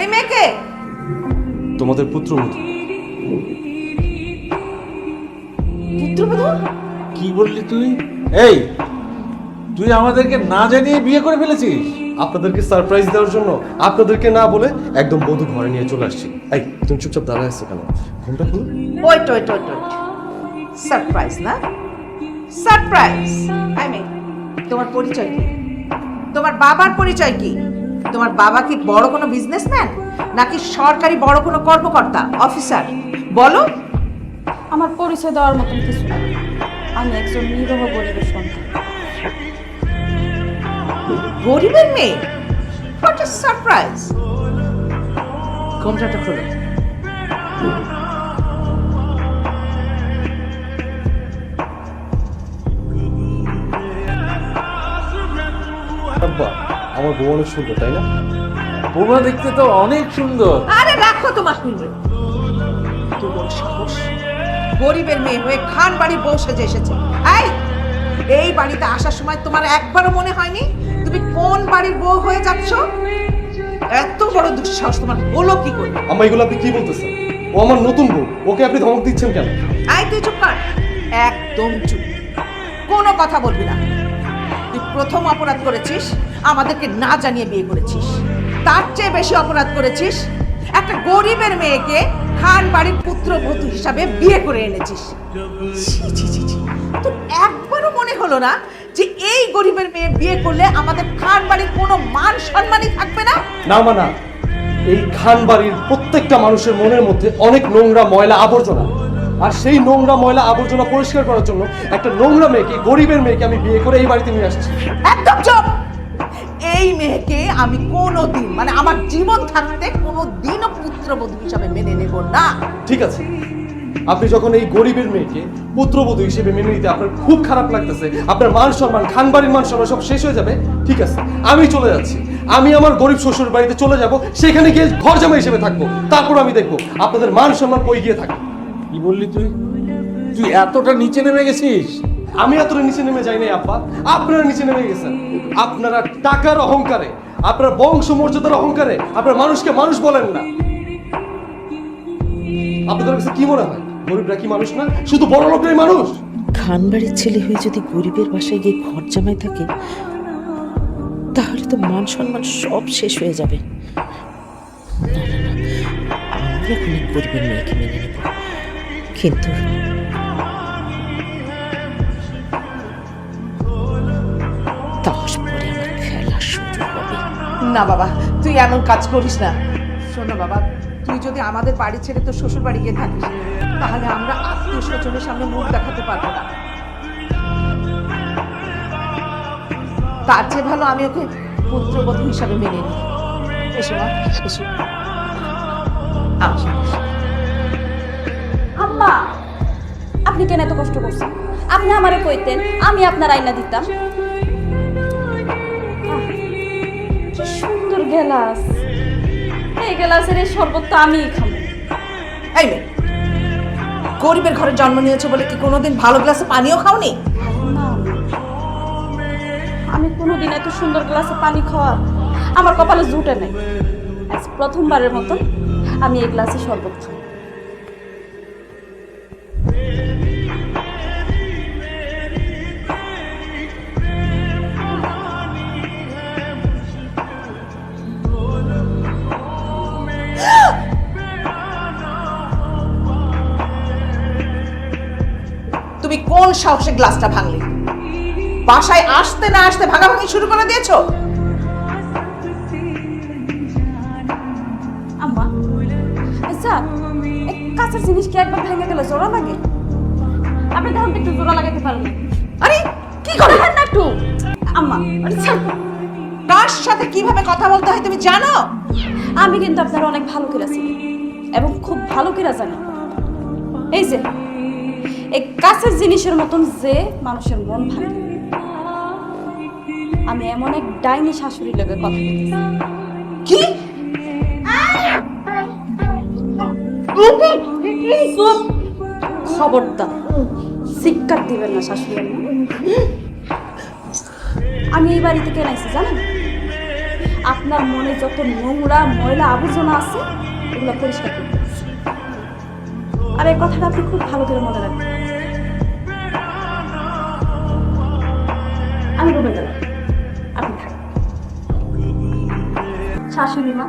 এই মেয়েকে? তোমাদের পুত্রবধূ পুত্রবধূ কি বললি তুই? এই তুই আমাদেরকে না জানিয়ে বিয়ে করে ফেলেছিস? আপনাদেরকে সারপ্রাইজ দেওয়ার জন্য আপনাদেরকে না বলে একদম বধু ঘরে নিয়ে চলে আসছি। এই তুমি চুপচাপ দাঁড়ায় আছো কেন? ঘুমটা খুলো। Wait wait wait wait. Surprise না? সারপ্রাইজ আই মিন তোমার পরিচয় কি? তোমার বাবার পরিচয় কি? তোমার বাবা কি বড় কোনো বিজনেসম্যান নাকি সরকারি বড় কোনো কর্মকর্তা অফিসার বলো। আমার পরিচয় দেওয়ার মতো কিছু না আমি একজন নিরহ গরিবের সন্তান। গরিবের মেয়ে? হোয়াট আ সারপ্রাইজ ঘোমটাটা খোলো। বউ অনেক সুন্দর তাই না? বৌমা দেখতে তো অনেক সুন্দর। আরে রাখো তোমার তোর বড় সাহস। গরিবের মেয়ে হয়ে খান বাড়ির বউ সেজে এসেছে। এই এই বাড়িতে আসার সময় তোমার একবারও মনে হয়নি? তুমি কোন বাড়ির বউ হয়ে যাচ্ছ? এত বড় দুঃসাহস তোমার হলো কি করে? আম্মা এগুলো আপনি কি বলতেছেন? ও আমার নতুন বউ ওকে আপনি ধমক দিচ্ছেন কেন? আই তুই চুপ কর। একদম চুপ। কোনো কথা বলবি না। তুই প্রথম অপরাধ করেছিস আমাদেরকে না জানিয়ে বিয়ে করেছিস। তার চেয়ে বেশি অপরাধ করেছিস একটা গরিবের মেয়েকে খান বাড়ির পুত্র পুত্রবধূ হিসাবে বিয়ে করে এনেছিস। তোর একবারও মনে হলো না যে এই গরিবের মেয়ে বিয়ে করলে আমাদের খান বাড়ির কোনো মান সম্মানই থাকবে না? না মা না। এই খান বাড়ির প্রত্যেকটা মানুষের মনের মধ্যে অনেক নোংরা ময়লা আবর্জনা। আর সেই নোংরা ময়লা আবর্জনা পরিষ্কার করার জন্য একটা নোংরা মেয়েকে গরিবের মেয়েকে আমি বিয়ে করে এই বাড়িতে নিয়ে আসছি। একদম চুপ! এই মেয়েকে আমি কোনো দিন মানে আমার জীবন থাকতে কোনো দিনও পুত্রবধূ হিসাবে মেনে নেব না। ঠিক আছে। আপনি যখন এই গরিবের মেয়েকে পুত্রবধূ হিসেবে মেনে নিতে আপনার খুব খারাপ লাগতেছে আপনার মান সম্মান খানবাড়ির মান সম্মান সব শেষ হয়ে যাবে ঠিক আছে। আমি চলে যাচ্ছি। আমি আমার গরিব শ্বশুর বাড়িতে চলে যাব সেখানে গিয়ে ঘর জামা হিসেবে থাকব। তারপর আমি দেখব আপনাদের মান সম্মান কই গিয়ে থাকে কি বললি তুই? তুই এতটা নিচে নেমে গেছিস? আমি এতটা নিচে নেমে যাই নাই, আব্বা। আপনারা নিচে নেমে গেছেন। আপনারা টাকার অহংকারে, আপনার বংশ মর্যাদার অহংকারে, আপনার মানুষকে মানুষ বলেন না। আপনাদের কাছে কি মনে হয়? গরিবরা কি মানুষ না? শুধু বড় লোকরাই মানুষ? খানবাড়ির ছেলে হয়ে যদি গরিবের বাসায় গিয়ে ঘর জামাই থাকে, তাহলে তো মান সম্মান সব শেষ হয়ে যাবে। কিন্তু না বাবা, তুই এমন কাজ করিস না। শোনো বাবা, তুই যদি আমাদের বাড়ি ছেড়ে তোর শ্বশুর বাড়ি গিয়ে থাকিস, তাহলে আমরা আত্মীয় স্বজনের সামনে মুখ দেখাতে পারব না। তার চেয়ে ভালো আমি ওকে পুত্রবধূ হিসাবে মেনে নিই। এসো মা, এসো। আম্মা, আপনি কেন এত কষ্ট করছেন? আপনি আমারে কইতেন, আমি আপনার আইনা দিতাম। গেলাস। এই গেলাসের এই শরবত তো আমিই খাব। এই মেয়ে গরিবের ঘরে জন্ম নিয়েছো বলে কি কোনোদিন ভালো গ্লাসে পানিও খাওনি? আমি কোনোদিন এত সুন্দর গ্লাসে পানি খাওয়া আমার কপালে জুটে নেই। প্রথমবারের মতো আমি এই গ্লাসে শরবত খাই। কোন সাহসে গ্লাসটা ভাঙলে? বাসায় আসতে না আসতে ভাঙাভাঙি শুরু করে দিয়েছ? আম্মা আচ্ছা কাঁচের জিনিস কি একবার ভেঙে গেলে জোড়া লাগে? আপনি তখন একটু জোড়া লাগাতে পারেন আরে কি করে? না একটু। আম্মা কার সাথে কীভাবে কথা বলতে হয় তুমি জানো? আমি কিন্তু আপনার অনেক ভালো করে এবং খুব ভালো করে জানি। এই যে এই কাছের জিনিসের মতন যে মানুষের মন ভাঙে। আমি এমন এক ডাইনি শাশুড়ির লোকের কথা কি! খবরদার। শিক্ষার দিবেন না শাশুড়ি আমি এই বাড়িতে কেন আইছি জানেন? আপনার মনে যত নোংরা ময়লা আবর্জনা আছে এগুলো পরিষ্কার করতে আর এই কথাটা আপনি খুব ভালো করে মনে রাখবেন। আমি রুমে যাব। আপনি শাশুড়ি মা?